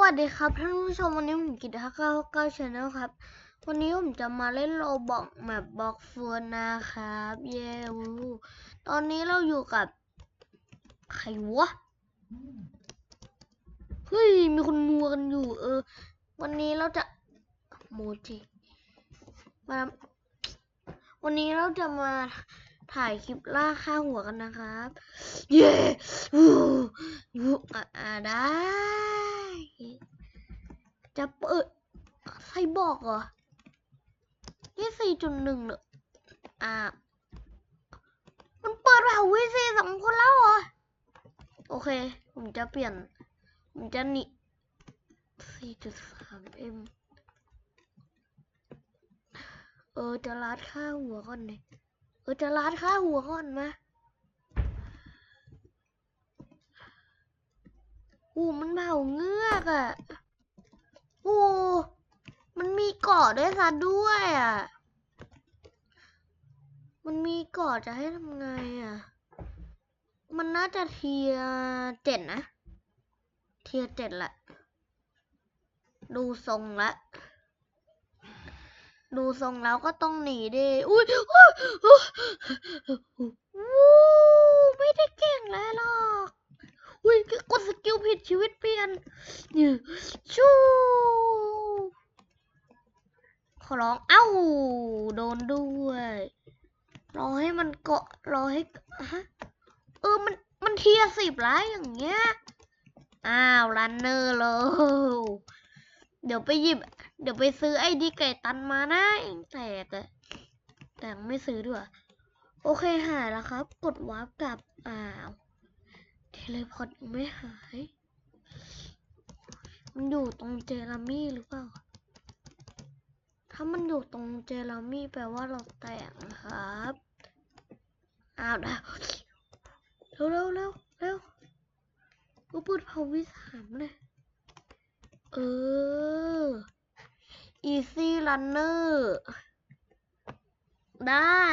วัสดีครับท่านผู้ชมวันนี้ผมกิตห้าเก้าเก้าชาแนลครับ วันนี้ผมจะมาเล่นโลบอกแมปบ็อกฟูนนะครับ เย้วูตอนนี้เราอยู่กับ ใครวะ เฮ้ย มีคนมัวกันอยู่ เออ วันนี้เราจะโมจิมาวันนี้เราจะมา ถ่ายคลิปล่าค่าหัวกันนะครับ เย้วูวูอะอะได้ จะเปิดใครบอกเหรอยี่สี่จุดหนึ่งเนอะอ่า มันเปิดเผาวิซีสองคนแล้วเหรอ โอเค ผมจะเปลี่ยน ผมจะหนีสี่จุดสามเอ็มเออ จะรัดค่าหัวก่อนเลย ออจะรัดค่าหัวก่อนมาอู้มันเผาเงือกอะ่ะโอ้มันมีเกาะด้วยซะด้วยอะ มันมีเกาะจะให้ทำไงอะ มันน่าจะเทียเจ็ดนะ เทียเจ็ดละ ดูทรงละ ดูทรงแล้วก็ต้องหนีดิอุ้ยวู้ไม่ได้เก่งแล้วหรอกอุ้ยกดสกิลผิดชีวิตเปลี่ยนนี่ชูขอร้องเอ้าโดนด้วยรอให้มันเกาะรอให้ฮะเออมันมันเทียสิบแล้วอย่างเงี้ยอ้าวรันเนอร์เลยเดี๋ยวไปหยิบ เดี๋ยวไปซื้อไอ้ดีไก่ตันมานะเองแตกอะแต่ไม่ซื้อด้วยโอเคหายแล้วครับ กดวาร์ปกลับอ้าวเทเลพอร์ตยังไม่หาย มันอยู่ตรงเจลามี่หรือเปล่า ถ้ามันอยู่ตรงเจลามี่แปลว่าเราแตกนะครับอ้าวได้เร็วเร็วเร็วเร็วก็พูดพาวิสามเลยเออ easy runner ได้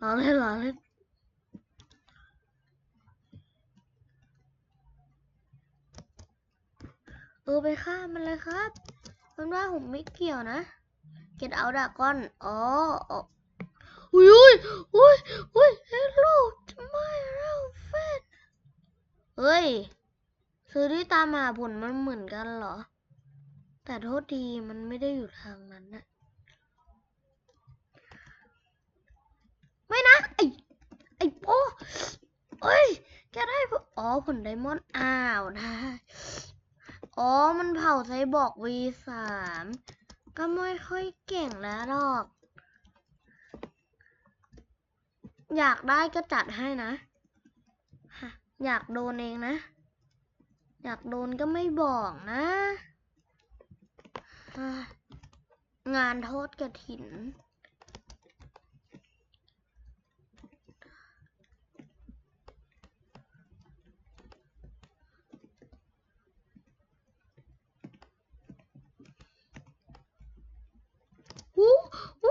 รอเล่นรอเล่นเออไปฆ่ามันเลยครับ มันว่าผมไม่เกี่ยวนะ เก็ตเอาดากอน อ๋ออุ้ยอุ้ยอุ้ยอุ้ยเฮลโลไม่เราแฟนเฮ้ย ซื้อที่ตามหาผลมันเหมือนกันเหรอ แต่โทษทีมันไม่ได้อยู่ทางนั้นนะไม่นะ ไอไอโป้เอ้ยแกได้อ๋อผลไดมอนด์อ้าวได้อ๋อ มันเผาไซบอร์ก V3 ก็ไม่ค่อยเก่งแล้วหรอก อยากได้ก็จัดให้นะ อยากโดนเองนะ อยากโดนก็ไม่บอกนะ งานโทษกระถินวูวู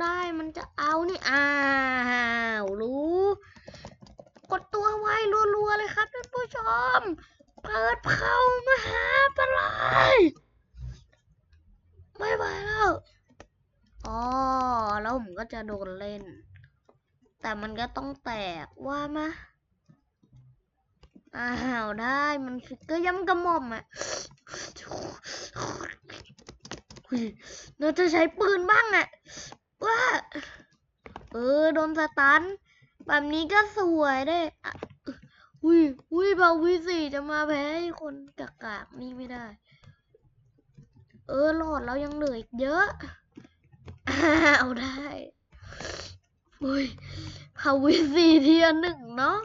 ได้มันจะเอานี่อ้าว รู้ กดตัวไว้รัวๆเลยครับท่านผู้ชม เปิดเข้ามาหาปลายไม่ไหวแล้ว อ๋อ แล้วผมก็จะโดนเล่น แต่มันก็ต้องแตกว่ามา อ้าว กเกอร์ย่ำกระหม่อมอะเราจะใช้ปืนบ้างอะว่าเออโดนสตันแบบนี้ก็สวยได้อะอุ้ยอุ้ยบาวีสี่จะมาแพ้คนกากากๆนี่ไม่ได้ เออหลอดเรายังเหลืออีกเยอะเอาได้อุ้ยพาวีสี่เทียร์หนึ่งเนาะ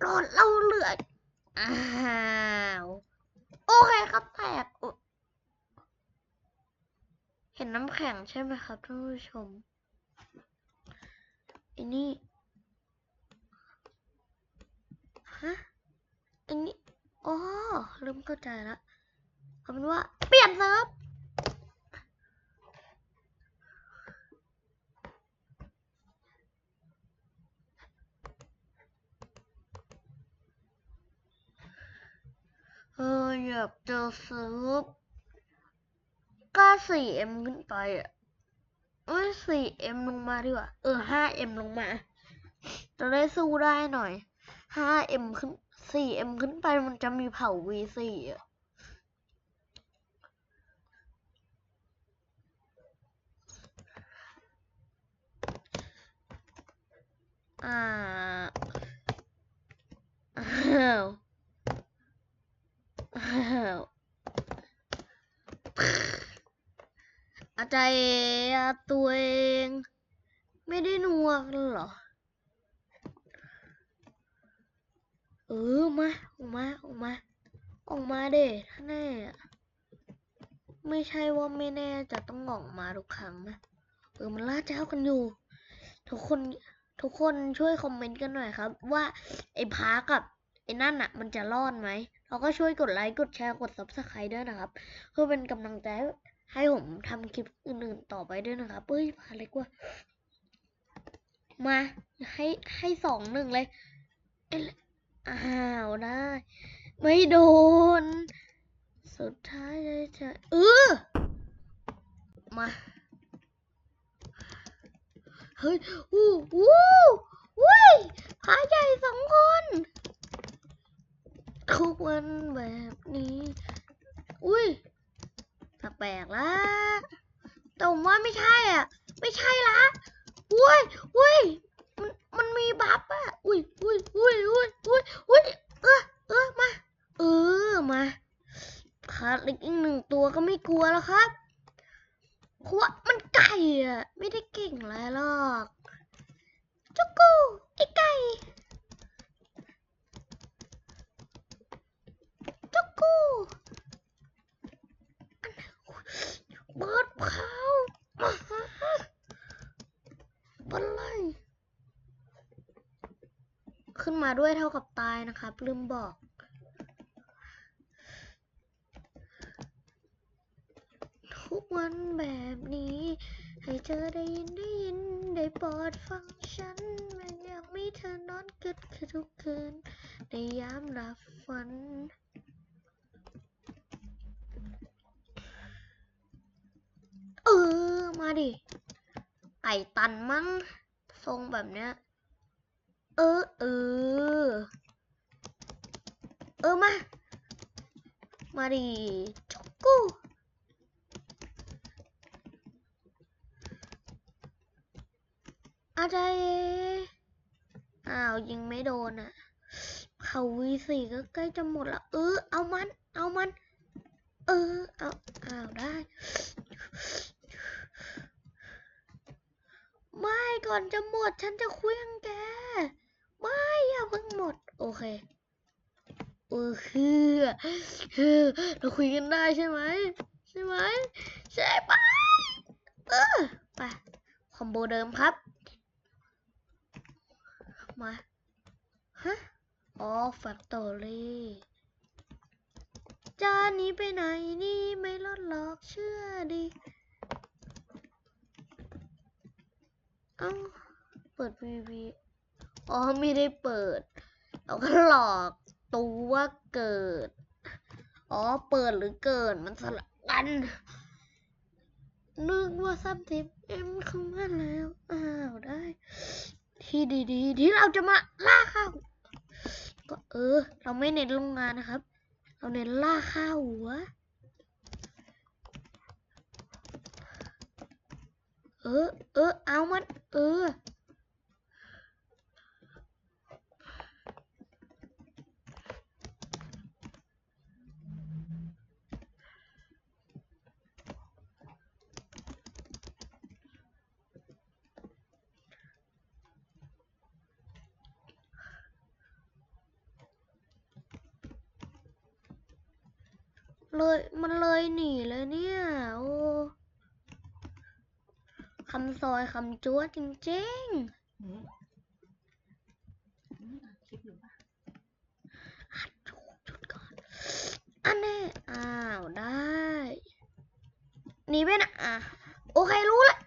หลอดเราเหลือ อ้าวโอเคครับแตกเห็นน้ำแข็งใช่ไหมครับท่านผู้ชมอันนี้ฮะอันนี้อ๋อเริ่มเข้าใจละเอาเป็นว่าเปลี่ยนเซิร์ฟ อยากจะซื้อ9 4m ขึ้นไปอะเอ้ย 4M ลงมาดีกว่า เออ 5M ลงมา จะได้สู้ได้หน่อย 5M ขึ้น 4M ขึ้นไปมันจะมีเผ่า V4 อะอ่าอ้าว อาจารย์ตัวเอง ไม่ได้หนวกเหรอ เออมาออกมาออกมาออกมาเด้ถ้าแน่อะไม่ใช่ว่าไม่แน่จะต้องออกมาทุกครั้งนะเออมันล่าเจ้ากันอยู่ ทุกคนทุกคนช่วยคอมเมนต์กันหน่อยครับ ว่าไอ้พาร์กับไอ้นั่นอะมันจะรอดไหม แล้วก็ช่วยกดไลค์ กดแชร์ กด subscribe ด้วยนะครับ เพื่อเป็นกำลังใจให้ผมทำคลิปอื่นๆต่อไปด้วยนะครับเฮ้ยพาเล็กว่า มา ให้ให้สองหนึ่งเลยเอ้ยอ้าวได้ ไม่โดน สุดท้ายเลยจะเออมา เฮ้ย อู้วู้วุ้ยพาใหญ่สองคน ทุกวันแบบนี้ อุ้ยแปลกๆละแต่ผมว่าไม่ใช่อะ ไม่ใช่ละอุ้ยอุ้ยมันมันมีบัฟอะ อุ้ยอุ้ยอุ้ยอุ้ยอุ้ยอุ้ยเออเออมา เออมาขาดอีกหนึ่งตัวก็ไม่กลัวแล้วครับเพราะว่ามันไก่อะ ไม่ได้เก่งอะไรหรอกจุกกูไอ้ไก่ จุกกูเบิดเขามาหาบันไลขึ้นมาด้วยเท่ากับตายนะครับ ลืมบอก ทุกวันแบบนี้ ให้เธอได้ยินได้ยิน ได้โปรดฟังฉันมันอยากมีเธอนอนกึดคือทุกคืน ในยามหลับฝัน ออ มาดิ ไก่ตันมั้ง ทรงแบบเนี้ย เออ เออ เออ มา มาดิจุกกูอาจารย์อ้าว ยิงไม่โดนอะ เขาวีสี่ก็ใกล้จะหมดแล้วเออ เอามัน เอามัน เออ เอา อ้าว ได้ ไม่ก่อน จะหมด ฉันจะเคลื่องแก ไม่อย่าเพิ่งหมด โอเคเออคือคือเราคุยกันได้ใช่ไหม ใช่ไหม ใช่ไหมเออไป คอมโบเดิมครับ มา ฮะ อ๋อแฟคตอรี่จานนี้ไปไหนนี่ไม่รอดหรอกเชื่อดิเอ้า เปิดวีวีอ๋อไม่ได้เปิดเราก็หลอกตัวเกิด อ๋อเปิดหรือเกิดมันสลับกันนึกว่าซับทิปเอ็มเข้ามาแล้วอ้าวได้ ที่ดีๆ ที่เราจะมาล่าข้าวก็เออ เราไม่เน้นโรงงานนะครับ เราเน้นล่าข้าวหัว เออเออเอามัน เออ เลยมันเลยหนีเลยเนี่ย โอ้คำซอยคำจั๊วจริงอืมอืมอัดคลิปอยู่ปะๆหัดจุดจุดก่อน อันนี้อ้าวได้หนีไปนะอะโอเครู้ละ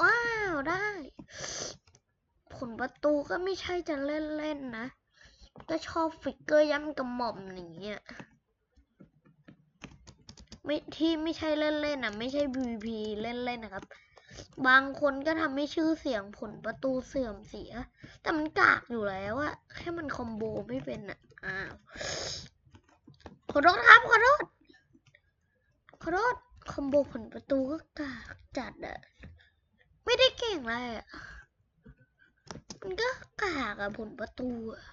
ว้าวได้ ผลประตูก็ไม่ใช่จะเล่นๆนะ ก็ชอบฟิกเกอร์ย่ำกระหม่อมอย่างเงี้ย ไม่ที่ไม่ใช่เล่นๆนะไม่ใช่ PVP เล่นๆนะครับ บางคนก็ทำให้ชื่อเสียงผลประตูเสื่อมเสีย แต่มันกากอยู่แล้วอะแค่มันคอมโบไม่เป็นอะอ้าวขอโทษครับขอโทษขอโทษคอมโบผลประตูก็กากจัดอะไม่ได้เก่งอะไรอะมันก็กากอะผลประตูอะ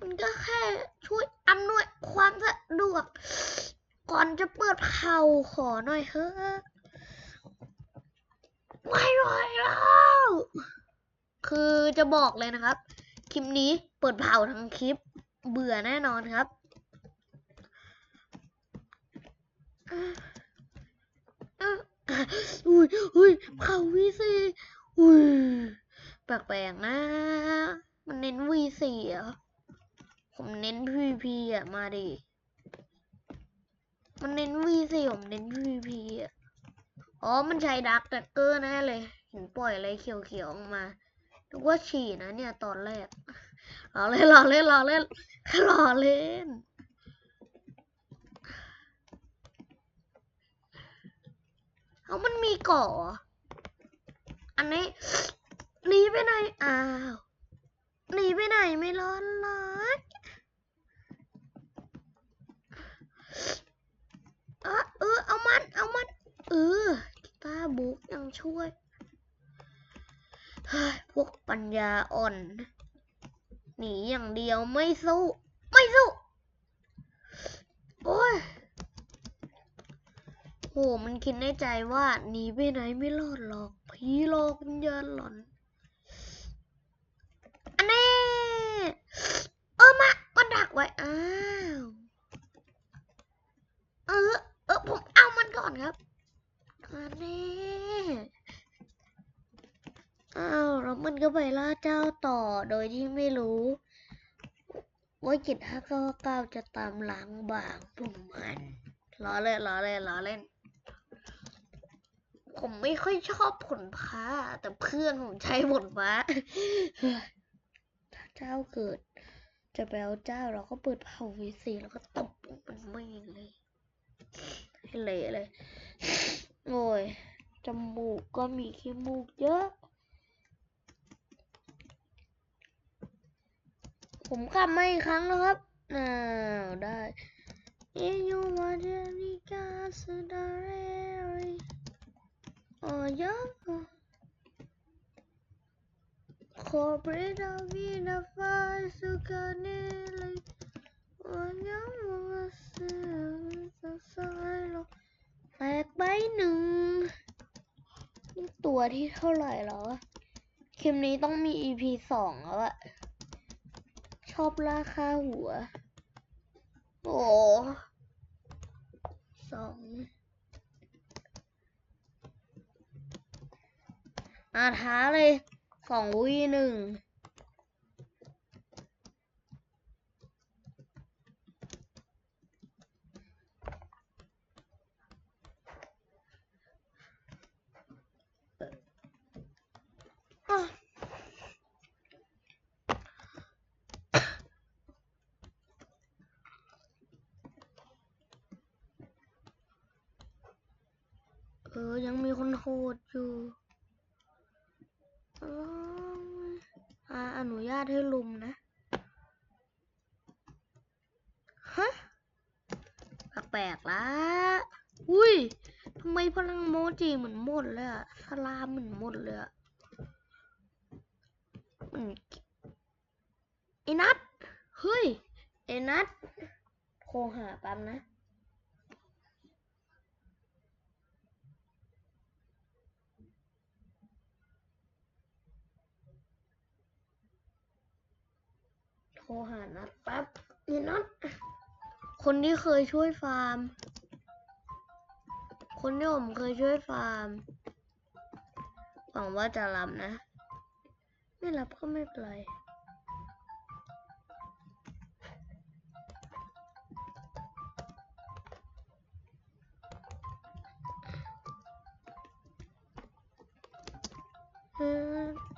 มันก็แค่ช่วยอำนวยความสะดวก ก่อนจะเปิดเผาขอหน่อยเถอไม่ไหวแล้ว คือจะบอกเลยนะครับ คลิปนี้เปิดเผาทั้งคลิป เบื่อแน่นอนครับ อุ้ยอุ้ยเผาวีซีอุ้ยแปลกๆนะ มันเน้นวีซีเหรอผมเน้นพีพีอะ มาดิ มันเน้นวีซีผมเน้นพีพีอะ อ๋อ มันใช้ดักแท็กเกอร์แน่เลย เห็นปล่อยอะไรเขียวๆออกมานึกว่าฉี่นะเนี่ยตอนแรกรอเล่นรอเล่นรอเล่นรอเล่น เอามันมีเก่อ อันนี้หนีไปไหน อ้าวหนีไปไหนไม่รอดหรอกเออเออ เอามัน เอามัน เออกีตาร์บุ๊กยัง ช่วยพวกปัญญาอ่อน หนีอย่างเดียวไม่สู้ ไม่สู้ โอ้ยโหมันคิดในใจว่าหนีไปไหนไม่รอดหรอกผีหลอกวิญญาณหลอนอันนี้เออมามาดักไว้อ้าวเออเออผมเอามันก่อนครับอันนี้ อ้าวแล้วมันก็ไปล่าเจ้าต่อโดยที่ไม่รู้ ว่ากิจห้าเก้าเก้าจะตามหลังบางปุ่มมันล้อเล่นล้อเล่นล้อเล่น ผมไม่ค่อยชอบผลพ้า แต่เพื่อนผมใช้ผลพ้าถ้าเจ้าเกิด จะไปเอาเจ้าเราก็เปิดเผาวีซีแล้วก็ตบมันไม่เลยให้เละเลย โอ้ย จมูกก็มีขี้มูกเยอะ ผมกลับมาอีกครั้งแล้วครับอ้าวได้เอยูมาเดนิกาสุดาเรริโอ้ยอขอบริดาวีนาฟาสุกาเนเลยโอ้ยอมาเสือสายลงแตกไปหนึ่ง นี่ตัวที่เท่าไหร่แล้วอคลิปนี้ต้องมี EP สองแล้วอะชอบล่าค่าหัว โอ้สองอาท้าเลยสองวีหนึ่ง เออ ยังมีคนโหดอยู่อ่าอนุญาตให้ลุมนะ ฮะ แปลกๆละ อุ้ยทำไมพลังโมจิเหมือนหมดเลยอะสลามเหมือนหมดเลยอะไอ้นัทเฮ้ย ไอ้นัทโทรหาแปั๊มนะ หานัดแป๊บนี่นัดคนที่เคยช่วยฟาร์ม คนที่ผมเคยช่วยฟาร์ม หวังว่าจะรับนะ ไม่รับก็ไม่เป็นไรเ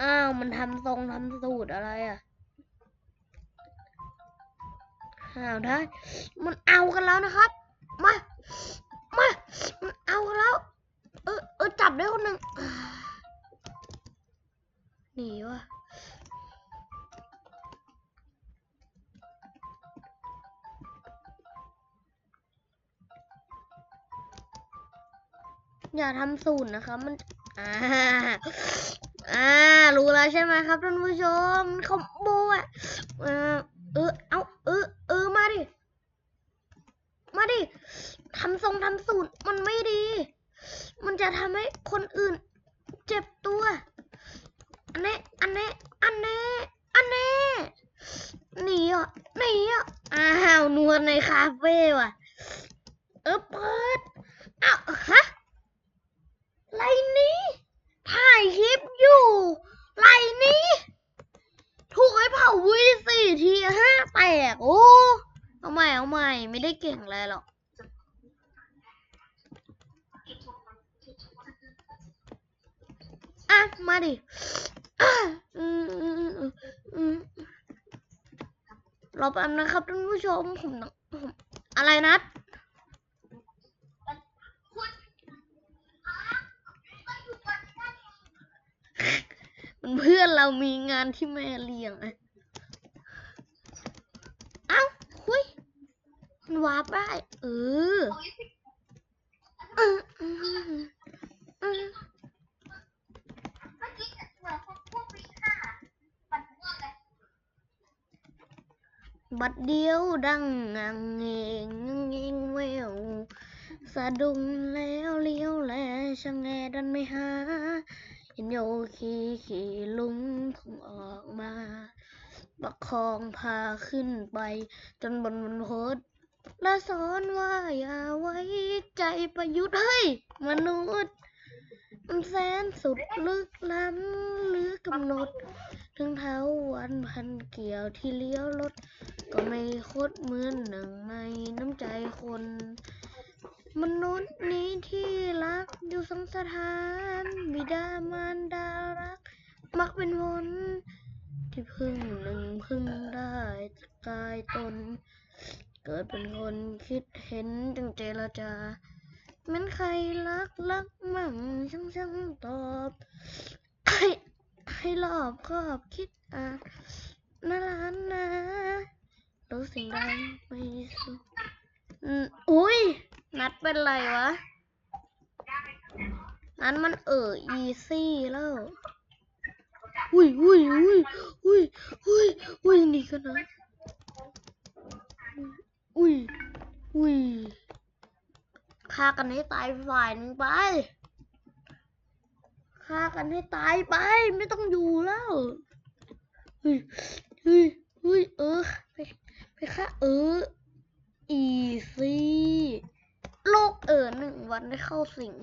อ้าวมันทำทรงทำสูตรอะไรอะอ้าวได้ มันเอากันแล้วนะครับ มา มา มันเอากันแล้ว เออเออจับได้คนหนึ่งหนีวะอย่าทำสูตรนะคะมันอ่า อ่า รู้แล้วใช่ไหมครับท่านผู้ชมคอมโบอะเออ เออ มาดิ มาดิ ทำทรงทำสูตรมันไม่ดี มันจะทำให้คนอื่น เจ็บตัว อันนี้ อันนี้ อันนี้ อันนี้หนีอะหนีอะ อ้าวนวลในคาเฟ่ว่ะ เออ เปิด อ้าวฮะ ไรนี้ ถ่ายคลิปอยู่ ไรนี้ ถูกไอ้เผาวุ้ยสี่ทีห้าแตก โอ้ เอาใหม่ เอาใหม่ ไม่ได้เก่งอะไรหรอก อะ มาดิอะอืมอืมอืมอืมรอแป๊บนะครับท่านผู้ชมผมต้องผมอะไรนัดมันเพื่อนเรามีงานที่แม่เลี้ยงอะเอ้าคุยมันวาร์ปได้ เออเออเออ บัดเดียวดังงังเงงงงเงงแววสะดุ้งแล้วเลี้ยวแลช่างแงดันไม่หาเห็นโยคีขี่ลุงพุ่งออกมาประคองพาขึ้นไป จนบนบนโพสต์และสอนว่าอย่าไว้ใจประยุทธ์เฮ้ย มนุษย์มันแสนสุดลึกล้ำหรือกำหนด ถึงเท้าวันพันเกี่ยวที่เลี้ยวรถ ก็ไม่โคดเหมือนหนึ่งในน้ำใจคน มนุษย์นี้ที่รักอยู่สงสถานบิดามารดารัก มักเป็นวนที่พึ่งหนึ่งพึ่งได้จากายตน เกิดเป็นคนคิดเห็นจึงเจรจาแม้นใครรักรักมั่งช่างช่างตอบให้ให้รอบคอบคิดอ่านนาลานนะ รู้สิ่งใดไม่สุขอืมอุ้ย นัดเป็นไรวะ นั้นมันเอออีซี่แล้ว อุ้ยอุ้ยอุ้ยอุ้ยอุ้ยอุ้ยนี่ก็นะอุ้ยอุ้ยฆ่ากันให้ตายฝ่ายหนึ่งไปฆ่ากันให้ตายไป ไม่ต้องอยู่แล้วเฮ้ยเฮ้ยเฮ้ยเออ ไปไปฆ่าเอออีซี่โลกเออหนึ่งวันได้เข้าสิง